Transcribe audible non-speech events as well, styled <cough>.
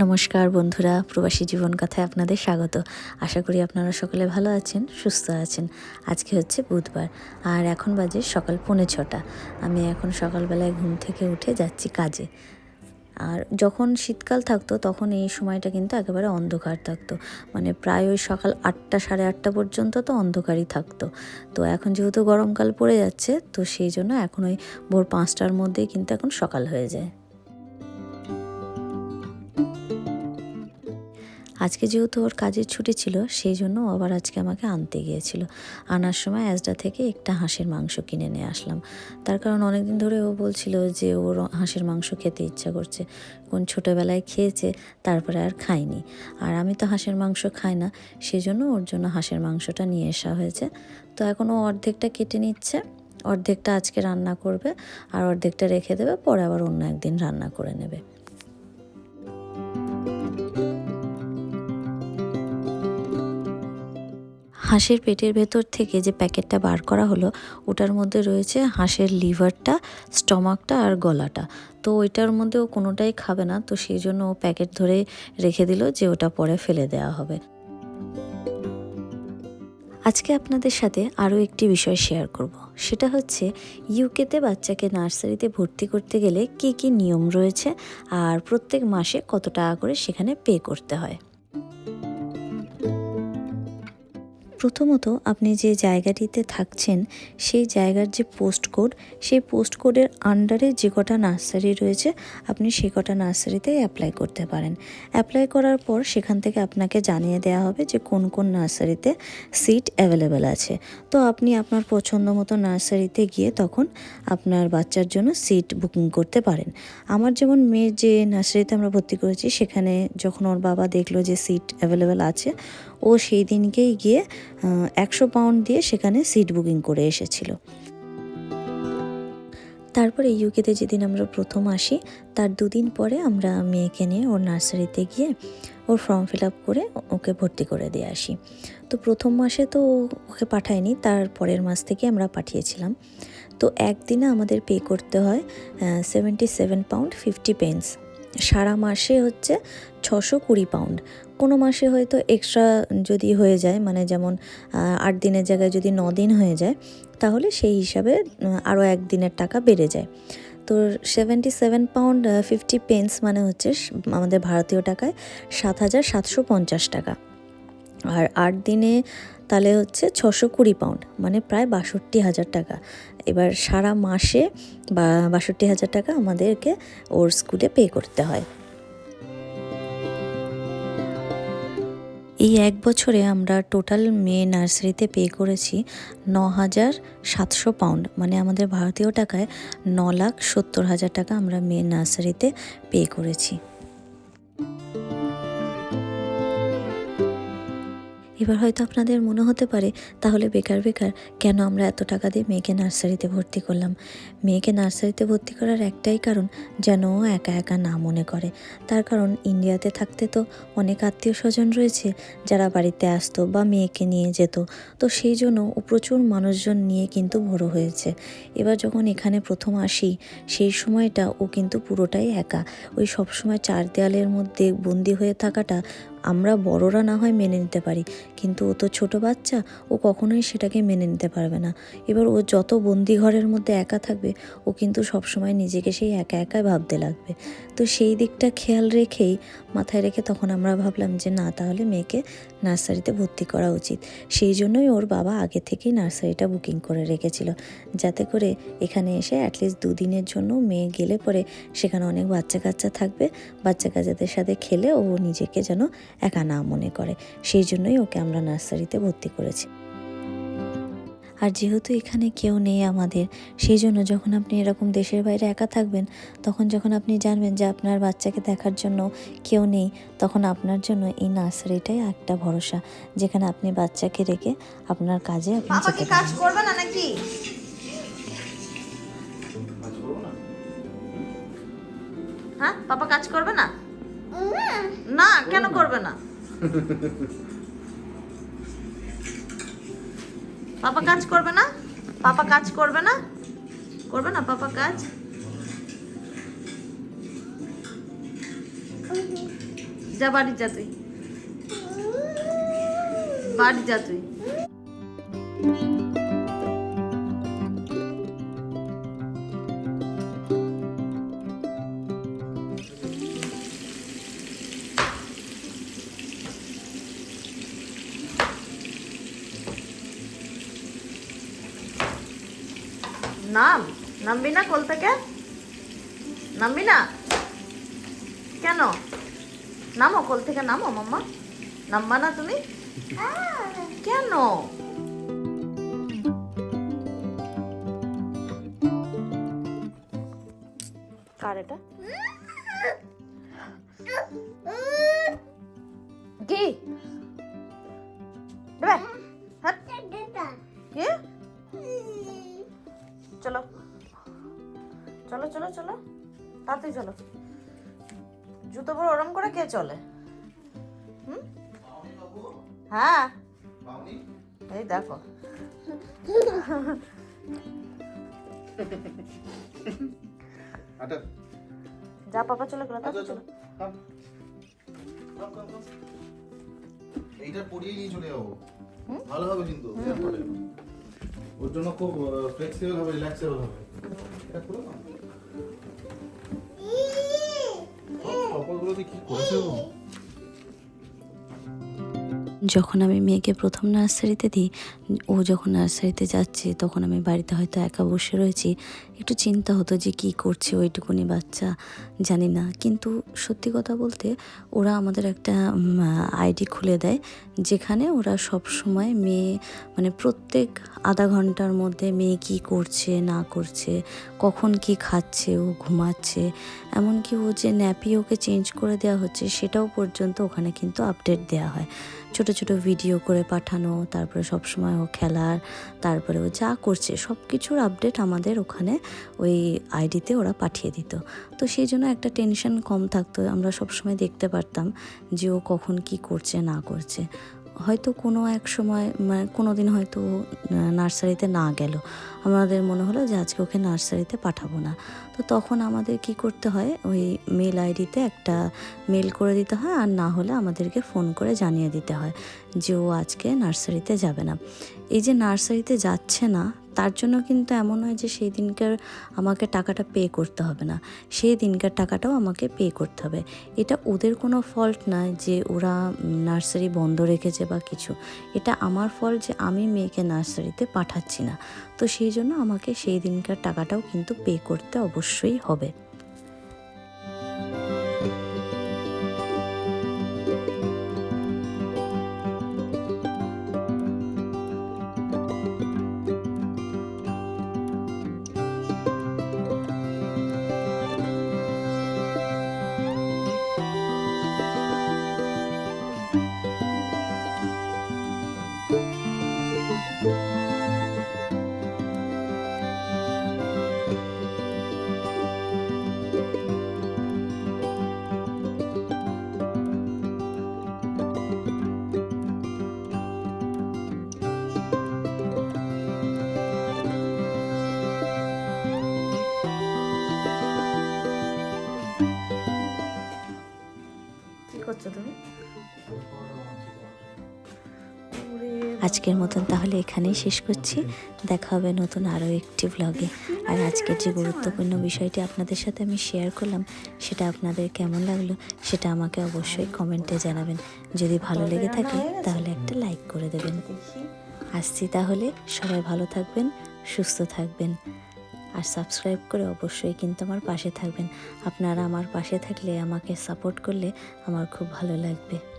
নমস্কার বন্ধুরা, প্রবাসী জীবন কথায় আপনাদের স্বাগত। আশা করি আপনারা সকলে ভালো আছেন, সুস্থ আছেন। আজকে হচ্ছে বুধবার, আর এখন বাজে সকাল পৌনে ছটা। আমি এখন সকালবেলায় ঘুম থেকে উঠে যাচ্ছি কাজে। আর যখন শীতকাল থাকতো, তখন এই সময়টা কিন্তু একেবারে অন্ধকার থাকতো। মানে প্রায় ওই সকাল আটটা, সাড়ে আটটা পর্যন্ত তো অন্ধকারই থাকতো। তো এখন যেহেতু গরমকাল পড়ে যাচ্ছে, তো সেই জন্য এখন ওই ভোর পাঁচটার মধ্যেই কিন্তু এখন সকাল হয়ে যায়। আজকে যেহেতু ওর কাজের ছুটি ছিল, সেই জন্য আবার আজকে আমাকে আনতে গিয়েছিল। আনার সময় অ্যাজডা থেকে একটা হাঁসের মাংস কিনে নিয়ে আসলাম। তার কারণ অনেকদিন ধরে ও বলছিল যে ওর হাঁসের মাংস খেতে ইচ্ছা করছে। কোন ছোটোবেলায় খেয়েছে, তারপরে আর খায়নি। আর আমি তো হাঁসের মাংস খাই না সেই জন্য ওর জন্য হাঁসের মাংসটা নিয়ে আসা হয়েছে। তো এখন ও অর্ধেকটা কেটে নিচ্ছে, অর্ধেকটা আজকে রান্না করবে, আর অর্ধেকটা রেখে দেবে, পরে আবার অন্য একদিন রান্না করে নেবে। হাঁসের পেটের ভেতর থেকে যে প্যাকেটটা বার করা হলো, ওটার মধ্যে রয়েছে হাঁসের লিভারটা, স্টমাকটা আর গলাটা। তো ওইটার মধ্যে ও কোনোটাই খাবে না, তো সেই জন্য ও প্যাকেট ধরে রেখে দিল যে ওটা পরে ফেলে দেওয়া হবে। আজকে আপনাদের সাথে আরও একটি বিষয় শেয়ার করব। সেটা হচ্ছে, ইউকেতে বাচ্চাকে নার্সারিতে ভর্তি করতে গেলে কি কি নিয়ম রয়েছে আর প্রত্যেক মাসে কত টাকা করে সেখানে পে করতে হয়? প্রথমত আপনি যে জায়গাটিতে থাকছেন, সেই জায়গার যে পোস্ট কোড, সেই পোস্ট কোডের আন্ডারে যে কটা নার্সারি রয়েছে, আপনি সেই কটা নার্সারিতে অ্যাপ্লাই করতে পারেন। অ্যাপ্লাই করার পর সেখান থেকে আপনাকে জানিয়ে দেওয়া হবে যে কোন কোন নার্সারিতে সিট অ্যাভেলেবেল আছে। তো আপনি আপনার পছন্দ মতো নার্সারিতে গিয়ে তখন আপনার বাচ্চার জন্য সিট বুকিং করতে পারেন। আমার যেমন মেয়ের যে নার্সারিতে আমরা ভর্তি করেছি, সেখানে যখন ওর বাবা দেখল যে সিট অ্যাভেলেবেল আছে ও সেই দিনকেই গিয়ে একশো পাউন্ড দিয়ে সেখানে সিট বুকিং করে এসেছিল। তারপরে ইউকেতে যেদিন আমরা প্রথম আসি, তার দুদিন পরে আমরা মেয়েকে নিয়ে ওর নার্সারিতে গিয়ে ওর ফর্ম ফিল আপ করে ওকে ভর্তি করে দিয়ে আসি। তো প্রথম মাসে তো ওকে পাঠায়নি তার পরের মাস থেকে আমরা পাঠিয়েছিলাম। তো একদিনে আমাদের পে করতে হয় seventy seven pound fifty pence সারা মাসে হচ্ছে ছশো কুড়ি পাউন্ড কোনো মাসে হয়তো এক্সট্রা যদি হয়ে যায় মানে যেমন আট দিনের জায়গায় যদি ন দিন হয়ে যায়, তাহলে সেই হিসাবে আরও এক দিনের টাকা বেড়ে যায়। তো seventy seven pound fifty pence মানে হচ্ছে আমাদের ভারতীয় টাকায় সাত হাজার সাতশো পঞ্চাশ টাকা। আর আট দিনে তাহলে হচ্ছে ছশো কুড়ি পাউন্ড মানে প্রায় বাষট্টি হাজার টাকা। এবার সারা মাসে বা বাষট্টি হাজার টাকা আমাদেরকে ওর স্কুলে পে করতে হয়। এই এক বছরে আমরা টোটাল মেয়ে নার্সারিতে পে করেছি ন হাজার সাতশো পাউন্ড মানে আমাদের ভারতীয় টাকায় ন লাখ সত্তর হাজার টাকা আমরা মেয়ে নার্সারিতে পে করেছি। এবার হয়তো আপনাদের মনে হতে পারে, তাহলে বেকার বেকার, কেন আমরা এত টাকা দিয়ে মেয়েকে নার্সারিতে ভর্তি করলাম? মেয়েকে নার্সারিতে ভর্তি করার একটাই কারণ যেন ও একা একা না মনে করে। তার কারণ ইন্ডিয়াতে থাকতে তো অনেক আত্মীয় স্বজন রয়েছে যারা বাড়িতে আসতো বা মেয়েকে নিয়ে যেত। তো সেই জন্য ও প্রচুর মানুষজন নিয়ে কিন্তু বড় হয়েছে। এবার যখন এখানে প্রথম আসি, সেই সময়টা ও কিন্তু পুরোটাই একা। ওই সবসময় চার দেয়ালের মধ্যে বন্দি হয়ে থাকাটা আমরা বড়রা না হয় মেনে নিতে পারি। কিন্তু ও তো ছোটো বাচ্চা, ও কখনোই সেটাকে মেনে নিতে পারবে না। এবার ও যত বন্দি ঘরের মধ্যে একা থাকবে, ও কিন্তু সবসময় নিজেকে সেই একা একাই ভাবতে লাগবে। তো সেই দিকটা খেয়াল রেখেই, মাথায় রেখে তখন আমরা ভাবলাম যে, না, তাহলে মেয়েকে নার্সারিতে ভর্তি করা উচিত। সেই জন্যই ওর বাবা আগে থেকেই নার্সারিটা বুকিং করে রেখেছিল। যাতে করে এখানে এসে অ্যাটলিস্ট দুদিনের জন্য মেয়ে গেলে পরে সেখানে অনেক বাচ্চা কাচ্চা থাকবে। বাচ্চা কাচ্চাদের সাথে খেলে ও নিজেকে যেন একা না মনে করে। সেই জন্যই ওকে আমরা নার্সারিতে ভর্তি করেছি। আর যেহেতু এখানে কেউ নেই আমাদের সেই জন্য যখন আপনি এরকম দেশের বাইরে একা থাকবেন তখন যখন আপনি জানবেন যে আপনার বাচ্চাকে দেখার জন্য কেউ নেই তখন আপনার জন্য এই নার্সারিটাই একটা ভরসা যেখানে আপনি বাচ্চাকে রেখে আপনার কাজে আপনি যেতে কাজ পারেন করবে না নাকি? হ্যাঁ পাপা কাজ করবে না। না কেন করবে না? <laughs> পাপা কাজ করবে না? পাপা কাজ করবে না? করবে না পাপা কাজ? যা বাড়ি যা তুই। বাড়ি যা তুই। নাম, নামবি না কোল থেকে? নামবি না? কেন? নামো, কোল থেকে নামো, মাম্মা। নামবা না তুমি? কেন? কার এটা? চলো চলো। তাড়াতাড়ি চলো। জুতো পরে ওরম করে কে চলে? হুম? হ্যাঁ। এই দেখো। যা পাপা চলে গেলো চলো। এইটা পরিয়ে নিয়ে চলে যাব। ভালো হবে কিন্তু। ওর জন্য খুব ফ্লেক্সিবল হবে রিল্যাক্সেবল হবে। এটা খুলে নাও। কাপড়গুলো দিয়ে কি করেছে ও? যখন আমি মেয়েকে প্রথম নার্সারিতে দিই, ও যখন নার্সারিতে যাচ্ছে, তখন আমি বাড়িতে হয়তো একা বসে রয়েছি। একটু চিন্তা হতো যে কি করছে ওইটুকুনি বাচ্চা, জানি না। কিন্তু সত্যি কথা বলতে, ওরা আমাদের একটা আইডি খুলে দেয়, যেখানে ওরা সব সময় মেয়ে মানে প্রত্যেক আধা ঘণ্টার মধ্যে মেয়ে কি করছে, না করছে, কখন কি খাচ্ছে, ও ঘুমাচ্ছে, এমনকি ও যে ন্যাপি ওকে চেঞ্জ করে দেওয়া হচ্ছে, সেটাও পর্যন্ত ওখানে কিন্তু আপডেট দেওয়া হয়। ছোট ছোট ভিডিও করে পাঠানো, তারপরে সব সময় ও খেলার, তারপরে ও যা করছে সব কিছুর আপডেট আমাদের ওখানে ওই আইডিতে ওরা পাঠিয়ে দিত। তো সেই জন্য একটা টেনশন কম থাকতো, আমরা সবসময় দেখতে পারতাম যে ও কখন কি করছে, না করছে। হয়তো কোনো এক সময় মানে কোনো দিন হয়তো নার্সারিতে না গেল। আমাদের মনে হলো যে আজকে ওকে নার্সারিতে পাঠাবো না। তো তখন আমাদের কি করতে হয়, ওই মেল আইডিতে একটা মেল করে দিতে হয় আর না হলে আমাদেরকে ফোন করে জানিয়ে দিতে হয় যে ও আজকে নার্সারিতে যাবে না। এই যে নার্সারিতে যাচ্ছে না তার জন্য কিন্তু এমন হয় যে সেই দিনকার আমাকে টাকাটা পে করতে হবে না। সেই দিনকার টাকাটাও আমাকে পে করতে হবে। এটা ওদের কোনো ফল্ট না যে ওরা নার্সারি বন্ধ রেখেছে বা কিছু। এটা আমার ফল যে আমি মেয়েকে নার্সারিতে পাঠাচ্ছি না। তো সেই জন্য আমাকে সেই দিনকার টাকাটাও কিন্তু পে করতে অবশ্যই হবে। আজকের মতন তাহলে এখানেই শেষ করছি। দেখা হবে নতুন আরও একটি ব্লগে আর আজকের যে গুরুত্বপূর্ণ বিষয়টি আপনাদের সাথে আমি শেয়ার করলাম, সেটা আপনাদের কেমন লাগল, সেটা আমাকে অবশ্যই কমেন্টে জানাবেন। যদি ভালো লেগে থাকে, তাহলে একটা লাইক করে দেবেন। আসছি তাহলে, সবাই ভালো থাকবেন, সুস্থ থাকবেন। আর সাবস্ক্রাইব করে অবশ্যই কিন্তু আমার পাশে থাকবেন। আপনারা আমার পাশে থাকলে আমাকে সাপোর্ট করলে আমার খুব ভালো লাগবে।